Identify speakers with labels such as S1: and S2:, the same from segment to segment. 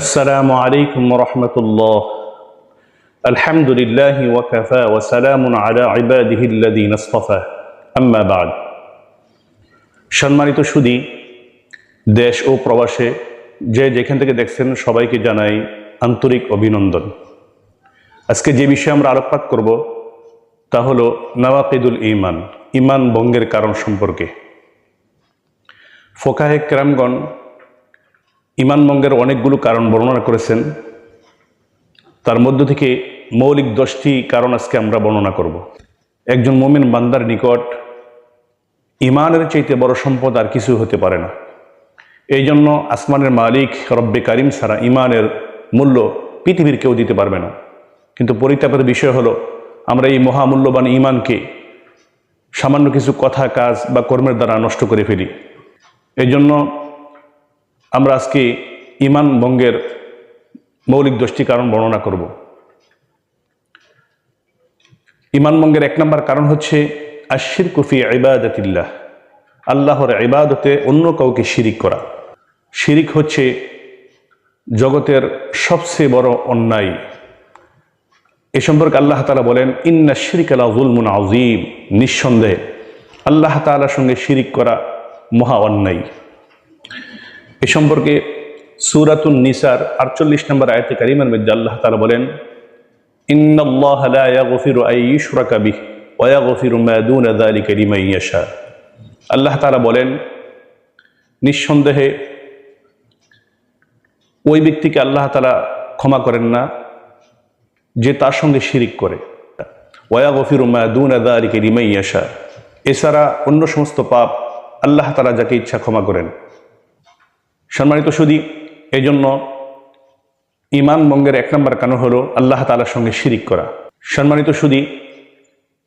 S1: আসসালামু আলাইকুম রহমতুল্লাহ। আলহামদুলিল্লাহ ওয়াকাফা ওয়াসালাম আলা ইবাদিহিল্লাদিন আস্তফা। আম্মাবাদ সম্মানিত সুদী, দেশ ও প্রবাসে যে যেখান থেকে দেখছেন সবাইকে জানাই আন্তরিক অভিনন্দন। আজকে যে বিষয়ে আমরা আলোকপাত করব তা হলো নওয়াকিদুল ইমান ইমান ভঙ্গের কারণ সম্পর্কে। ফোকাহে ক্রামগণ ইমান ভঙ্গের অনেকগুলো কারণ বর্ণনা করেছেন। তার মধ্য থেকে মৌলিক দশটি কারণ আজকে আমরা বর্ণনা করব। একজন মোমেন বান্দার নিকট ইমানের চাইতে বড় সম্পদ আর কিছু হতে পারে না। এই জন্য আসমানের মালিক রব্বে কারিম ছাড়া ইমানের মূল্য পৃথিবীর কেউ দিতে পারবে না। কিন্তু পরিতাপের বিষয় হলো, আমরা এই মহামূল্যবান ইমানকে সামান্য কিছু কথা, কাজ বা কর্মের দ্বারা নষ্ট করে ফেলি। এই জন্য আমরা আজকে ইমান ভঙ্গের মৌলিক দশটি কারণ বর্ণনা করব। ইমান ভঙ্গের এক নম্বর কারণ হচ্ছে আশির কুফি ইবাদতিল্লাহ, আল্লাহর ইবাদতে অন্য কাউকে শিরিক করা। শিরিক হচ্ছে জগতের সবচেয়ে বড় অন্যায়। এ সম্পর্কে আল্লাহ তালা বলেন, ইন্না শিরিক আলা জুলমুন আজিম নিঃসন্দেহে। আল্লাহ তালার সঙ্গে শিরিক করা মহা অন্যায়। এ সম্পর্কে সুরাতুন নিসার আটচল্লিশ নম্বর আয়তে কারিমের মধ্যে আল্লাহ তালা বলেন আল্লাহ তাআলা বলেন, নিঃসন্দেহে ওই ব্যক্তিকে আল্লাহ তাআলা ক্ষমা করেন না যে তার সঙ্গে শিরিক করে। ওয়া গফিরু মা দুনা যালিকা লিমান ইয়াশা। এছাড়া অন্য সমস্ত পাপ আল্লাহ তাআলা যাকে ইচ্ছা ক্ষমা করেন। সম্মানিত সুদী এই জন্য ইমান বঙ্গের এক নম্বর কারণ হলো আল্লাহ তালার সঙ্গে শিরিক করা। সম্মানিত সুদী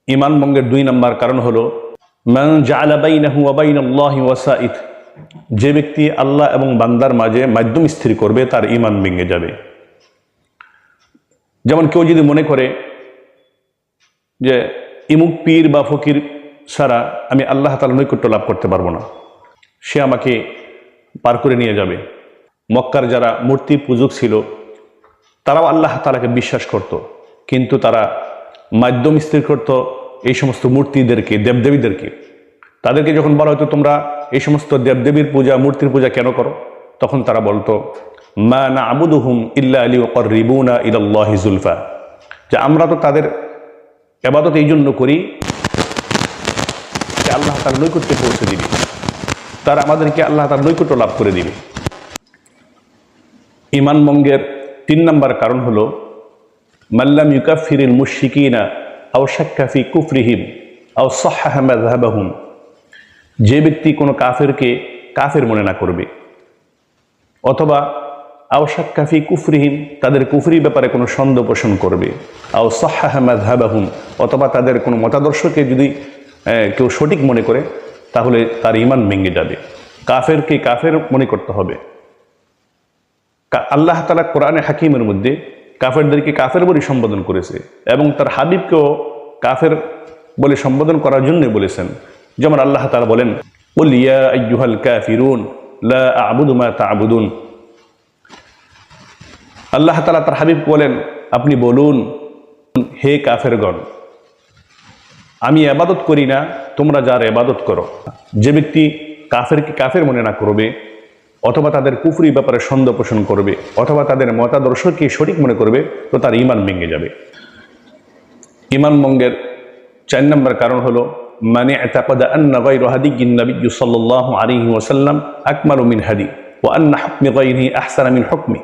S1: ইমান বঙ্গের দুই নম্বর কারণ হলো, মান যে ব্যক্তি আল্লাহ এবং বান্দার মাঝে মাধ্যম স্থির করবে, তার ইমান ভেঙে যাবে। যেমন কেউ যদি মনে করে যে, ইমুক পীর বা ফকির ছাড়া আমি আল্লাহ তালা নৈকট্য লাভ করতে পারব না, সে আমাকে পার করে নিয়ে যাবে। মক্কার যারা মূর্তি পূজক ছিল, তারাও আল্লাহ তালাকে বিশ্বাস করত। কিন্তু তারা মাধ্যম স্থির করত এই সমস্ত মূর্তিদেরকে, দেবদেবীদেরকে। তাদেরকে যখন বলা হতো, তোমরা এই সমস্ত দেবদেবীর পূজা, মূর্তির পূজা কেন করো? তখন তারা বলতো, মা না আবুদুহুম ইল্লা আলী ওকর রিবুনা ইল্লাহ জুলফা। যে আমরা তো তাদের এবাদত এই জন্য করি যে আল্লাহ তার নৈকট্যে পৌঁছে দিবে। তারা আমাদেরকে আল্লাহ তার নৈকট্য লাভ করে দিবে। ইমান মঙ্গের তিন নম্বর কারণ হলো মাল্লাম ইউকাফিরিল মুশিকিনা আও শাক্কাফি কুফরিহিম আও সাহাবাহুম যে ব্যক্তি কোনো কাফেরকে কাফের মনে না করবে, অথবা আও শাক্কাফি কুফরিহিম তাদের কুফরি ব্যাপারে কোনো সন্দেহ পোষণ করবে, আও সাহাবাহুম অথবা তাদের কোনো মতাদর্শকে যদি কেউ সঠিক মনে করে তাহলে তার ইমান ভেঙে যাবে। কাফেরকে কাফের মনে করতে হবে। আল্লাহ তালা কোরআনে হাকিমের মধ্যে কাফেরদেরকে কাফের বলে সম্বোধন করেছে এবং তার হাবিবকেও কাফের বলে সম্বোধন করার জন্যই বলেছেন। যেমন আল্লাহ তালা বলেন, "কুল আইয়ুহাল কাফিরুন, লা আ'বুদু মা তা'বুদুন। আল্লাহ তালা তার হাবিব বলেন, আপনি বলুন, হে কাফেরগণ আমি এবাদত করি না, তোমরা যার এবাদত করো। যে ব্যক্তি কাফেরকে কাফের মনে না করবে, অথবা তাদের কুফরি ব্যাপারে সন্দেহ পোষণ করবে, অথবা তাদের মতাদর্শকে সঠিক মনে করবে, তো তার ইমান ভেঙে যাবে। ইমান ভঙ্গের চার নম্বর কারণ হলো মানে এতাকাদা আন্না গায়রু হাদিয়িন নবিয়্যু সাল্লাল্লাহু আলাইহি ওয়াসাল্লাম আকমালু মিন হাদি ওয়া আন্না হুকমি গায়রিহি আহসানা মিন হুকমি।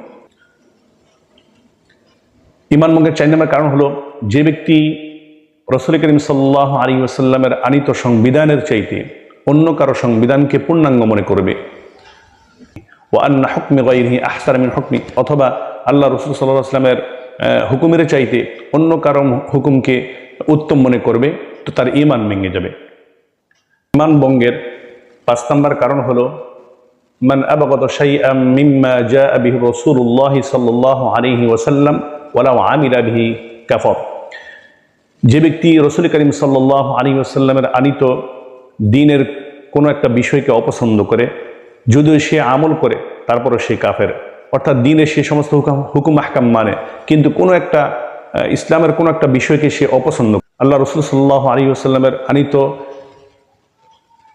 S1: ইমান ভঙ্গের চার নম্বর কারণ হলো, যে ব্যক্তি রসুল করিম সাল্লাহ আলী ওসাল্লামের আনিত সংবিধানের চাইতে অন্য কারও সংবিধানকে পূর্ণাঙ্গ মনে করবে। ও আন্না হকমে গাইহি আহসারামিন হকমি, অথবা আল্লাহ রসুল সাল্লাহ আসলামের হুকুমের চাইতে অন্য কারও হুকুমকে উত্তম মনে করবে, তো তার ইমান ভেঙে যাবে। ইমান বঙ্গের পাঁচ নম্বর কারণ হল, মান আবগত সাই মিম্মা জা আবিহ রসুল্লাহ সাল্লাহ আলিহি ওসাল্লাম ওলা আমির আবিহি কাফর। যে ব্যক্তি রসুল করিম সাল্লাহ আলী আসাল্লামের আনিত দিনের কোনো একটা বিষয়কে অপছন্দ করে, যদিও সে আমল করে, তারপরও সে কাফের। অর্থাৎ দিনের সে সমস্ত হুকুম হুকুম আহকাম মানে। কিন্তু কোনো একটা ইসলামের কোনো একটা বিষয়কে সে অপছন্দ। আল্লাহ রসুল সাল্লাহ আলী আসাল্লামের আনিত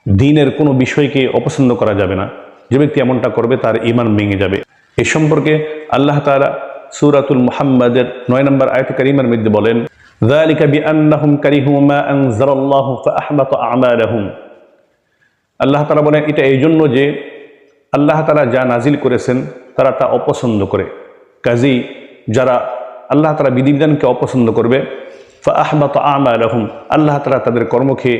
S1: দিনের কোনো বিষয়কে অপছন্দ করা যাবে না। যে ব্যক্তি এমনটা করবে, তার ইমান ভেঙে যাবে। এ সম্পর্কে আল্লাহ তাআলা সূরাতুল মুহাম্মাদের নয় নম্বর আয়াত কারিমার মধ্যে বলেন ذلك بأنهم كرهوا ما أنزل الله فأحبط أعمالهم আল্লাহ তাআলা বলেন এটা এই জন্য যে আল্লাহ তাআলা যা নাজিল করেছেন তারা তা অপছন্দ করে কাজী যারা আল্লাহ তাআলা বিধিবিধানকে অপছন্দ করবে ফাহবাত আমালহুম আল্লাহ তাআলা তাদের কর্মকে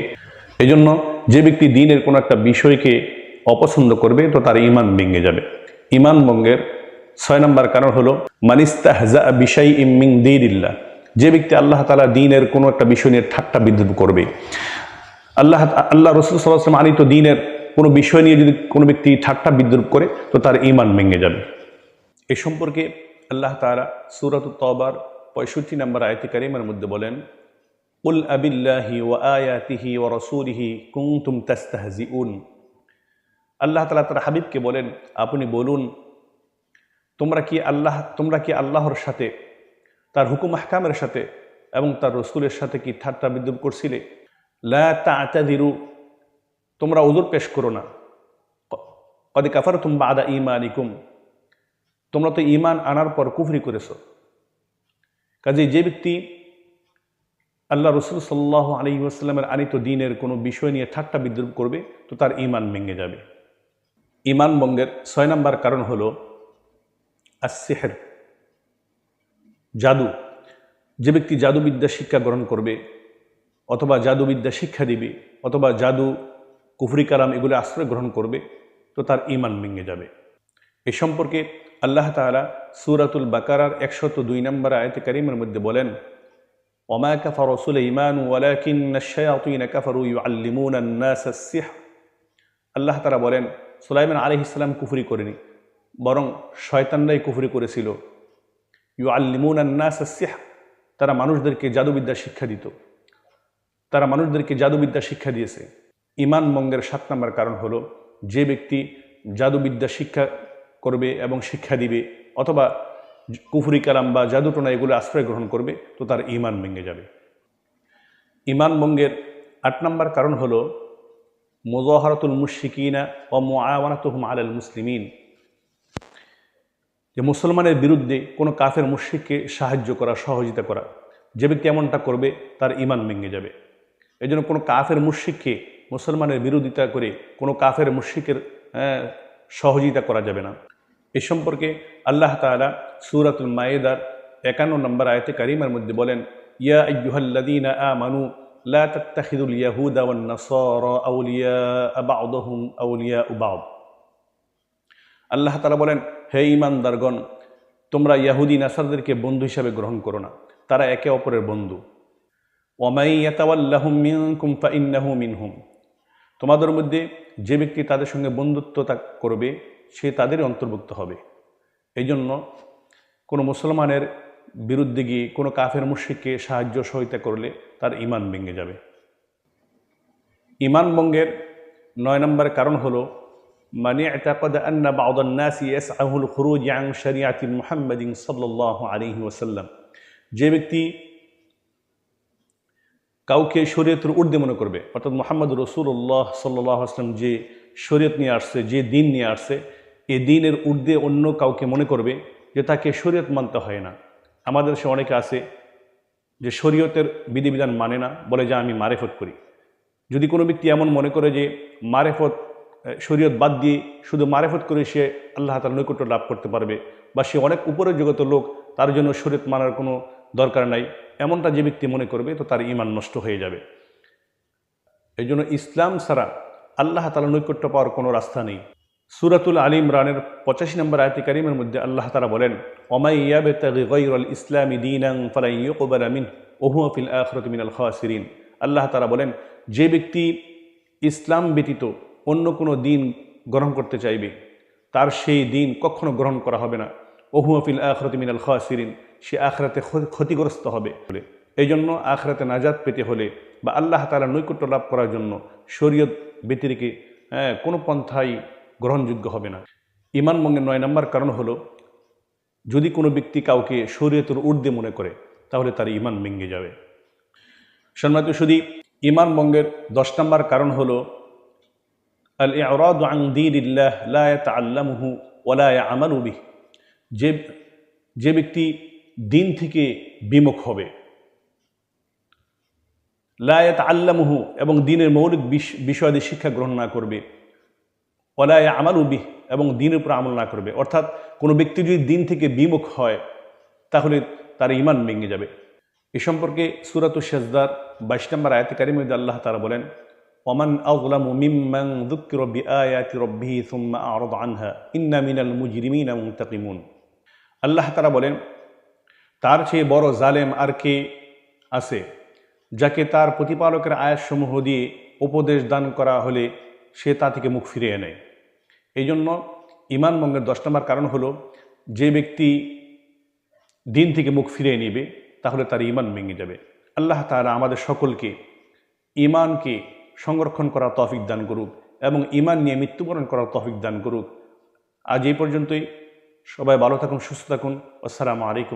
S1: এই জন্য যে ব্যক্তি দিনের কোনো একটা বিষয়কে অপছন্দ করবে তো তার ইমান ভেঙে যাবে ইমান ভঙ্গের ছয় নম্বর কারণ হলো মানিস্তাহজা বিষয় ইমিং দিল্লাহ যে ব্যক্তি আল্লাহ তালা দিনের কোনো একটা বিষয় নিয়ে ঠাট্টা বিদ্রুপ করবে, আল্লাহ আল্লাহ রসুল সাল্লাহাম আনিত দিনের কোনো বিষয় নিয়ে যদি কোনো ব্যক্তি ঠাট্টা বিদ্রুপ করে, তো তার ইমান ভেঙে যাবে। এ সম্পর্কে আল্লাহ তাআলা সুরাত তবার পঁয়ষট্টি নম্বর আয়তি কারিমের মধ্যে বলেন, উল আবিল্লাহি ও আয়াতিহি ও রসুলিহি কুমতুম তাস্তাহজিউন। আল্লাহ তালা তার হাবিবকে বলেন, আপনি বলুন, তোমরা কি আল্লাহ, তোমরা কি আল্লাহর সাথে তার হুকুম হাকামের সাথে এবং তার রসুলের সাথে কি ঠাট্টা বিদ্রুপ করছিলে? লা তোমরা ওজোর পেশ করো না। কদি কাফার তুম আদা ইমানিকুম তোমরা তো ইমান আনার পর কুফরি করেছ। কাজে যে ব্যক্তি আল্লাহ রসুল সাল্লাহ আলী আসলামের আনিত দিনের কোনো বিষয় নিয়ে ঠাট্টা বিদ্রুপ করবে, তো তার ইমান ভেঙে যাবে। ইমান বঙ্গের ছয় নম্বর কারণ হল আসেহের জাদু, যে ব্যক্তি জাদুবিদ্যা শিক্ষা গ্রহণ করবে অথবা জাদুবিদ্যা শিক্ষা দিবে অথবা জাদু, কুফরি কালাম এগুলো আশ্রয় গ্রহণ করবে, তো তার ইমান ভেঙে যাবে। এ সম্পর্কে আল্লাহ তালা সুরাতুল বাকারার একশত দুই নম্বর আয়তে কারিমের মধ্যে বলেন কাফারু ইউআল্লিমুন আন-নাস আস-সিহর আল্লাহ তারা বলেন, সুলাইমান আলাইহিস সালাম কুফরি করেনি, বরং শয়তানরাই কুফরি করেছিল। ইউআল্লিমুন আন-নাস আস-সিহর তারা মানুষদেরকে জাদুবিদ্যা শিক্ষা দিত। তারা মানুষদেরকে জাদুবিদ্যা শিক্ষা দিয়েছে। ইমান মঙ্গের সাত নম্বর কারণ হলো, যে ব্যক্তি জাদুবিদ্যা শিক্ষা করবে এবং শিক্ষা দিবে, অথবা কুফরি কালাম বা জাদুটোনা এগুলো আশ্রয় গ্রহণ করবে, তো তার ইমান ভেঙে যাবে। ইমান ভঙ্গের আট নম্বর কারণ হলো মোজাহারাতুল মুশিকিনা ও মোয়াওয়ানাতুহম আলাল মুসলিমিন। যে মুসলমানের বিরুদ্ধে কোনো কাফের মুশিককে সাহায্য করা, সহযোগিতা করা, যে ব্যক্তি এমনটা করবে, তার ইমান ভেঙে যাবে। এই জন্য কোনো কাফের মুশিককে মুসলমানের বিরোধিতা করে কোনো কাফের মুশিকের সহযোগিতা করা যাবে না। এ সম্পর্কে আল্লাহ তাআলা সূরাতুল মায়েদার একান্ন নম্বর আয়তে কারিমার মধ্যে বলেন, ইয়া আইয়ুহাল্লাযীনা আমানু লা তাত্তাখিযুল ইয়াহুদা ওয়ান নাসারা আউলিয়া বা'দুহুম আউলিয়া বা'দ। আল্লাহ তালা বলেন, হে ঈমানদারগণ, তোমরা ইয়াহুদি নাসারদেরকে বন্ধু হিসাবে গ্রহণ করো না। তারা একে অপরের বন্ধু। মিনহুম। তোমাদের মধ্যে যে ব্যক্তি তাদের সঙ্গে বন্ধুত্ব করবে, সে তাদেরই অন্তর্ভুক্ত হবে। এই জন্য কোনো মুসলমানের বিরুদ্ধে গিয়ে কোনো কাফের মুশিককে সাহায্য সহায়তা করলে তার ইমান ভেঙে যাবে। ইমান ভঙ্গের নয় নম্বর কারণ হলো মানে اعتقد أن بعض الناس يسعه الخروج عن شريعة محمد صلى الله عليه وسلم যে ব্যক্তি কাউকে শরীয়তের ঊর্ধ্বে মনে করবে অর্থাৎ মোহাম্মদ রসুল্লাহ সাল্লাহ আসলাম যে শরীয়ত নিয়ে আসছে যে দিন নিয়ে আসছে এ দিনের ঊর্ধ্বে অন্য কাউকে মনে করবে যে তাকে শরীয়ত মানতে হয় না আমাদের সে অনেকে আছে যে শরীয়তের বিধিবিধান মানে না বলে যে আমি মারেফত করি যদি কোনো ব্যক্তি এমন মনে করে যে মারেফত শরীয়ত বাদ দিয়ে শুধু মারেফত করে সে আল্লাহ তার নৈকট্য লাভ করতে পারবে বা সে অনেক উপরের জগত লোক, তার জন্য শরীয়ত মানার কোনো দরকার নাই। এমনটা যে ব্যক্তি মনে করবে, তো তার ইমান নষ্ট হয়ে যাবে। এই জন্য ইসলাম ছাড়া আল্লাহ তালা নৈকট্য পাওয়ার কোনো রাস্তা নেই। সুরাতুল আলী ইমরানের পঁচাশি নম্বর আয়তি কারিমের মধ্যে আল্লাহ তালা বলেন ওমাইয়াবেতাল ইসলামী দিনাং ফালাইকুবাল আমিন ওহুয়াফিল আখরত খাসিরিন। আল্লাহ তালা বলেন, যে ব্যক্তি ইসলাম ব্যতীত অন্য কোনো দিন গ্রহণ করতে চাইবে, তার সেই দিন কখনো গ্রহণ করা হবে না। ওহুয়াফিল আখরত মিনাল খাসিরিন, সে আখরাতে ক্ষতিগ্রস্ত হবে। এই জন্য আখরাতে নাজাদ পেতে হলে বা আল্লাহ তালা নৈকট্য লাভ করার জন্য শরীয়ত ব্যতিরিকে হ্যাঁ কোনো পন্থাই গ্রহণযোগ্য হবে না। ইমান মঙ্গের নয় নম্বর কারণ হলো, যদি কোনো ব্যক্তি কাউকে শরীয়তের ঊর্ধ্বে মনে করে, তাহলে তার ইমান ভেঙে যাবে। সম্মানিত শুধু ইমান ভঙ্গের দশ নম্বর কারণ হলো লা ইয়াতাআল্লামুহু ওয়া লা ইয়ামালু বিহি যে যে ব্যক্তি দিন থেকে বিমুখ হবে লায়াত আল্লামুহু এবং দিনের মৌলিক বিষ- বিষয়াদি শিক্ষা গ্রহণ না করবে ওলায় আমাল উবিহ এবং দিনের উপর আমল না করবে। অর্থাৎ কোনো ব্যক্তি যদি দিন থেকে বিমুখ হয়, তাহলে তার ইমান ভেঙে যাবে। এ সম্পর্কে সুরাত শেজদার বাইশ নম্বর আয়াত কারিমদ আল্লাহ তারা বলেন ওমান আউলামু মিম্মান যুক্কির বিআয়াতি রাব্বিহি সুম্মা আরাদ আনহা ইন্না মিনাল মুজরিমিনা মুনতাকিমুন আল্লাহ তারা বলেন, তার চেয়ে বড় জালেম আর কে আছে যাকে তার প্রতিপালকের আয়াতসমূহ দিয়ে উপদেশ দান করা হলে সে তা থেকে মুখ ফিরিয়ে নেয়? এই জন্য ইমান ভঙ্গের দশ নম্বর কারণ হলো, যে ব্যক্তি দিন থেকে মুখ ফিরিয়ে নেবে, তাহলে তার ইমান ভেঙে যাবে। আল্লাহ তাআলা আমাদের সকলকে, ইমানকে সংরক্ষণ করার তফিক দান করুক এবং ইমান নিয়ে মৃত্যুবরণ করার তফিক দান করুক। আজ এই পর্যন্তই। সবাই ভালো থাকুন, সুস্থ থাকুন। আসসালামু আলাইকুম।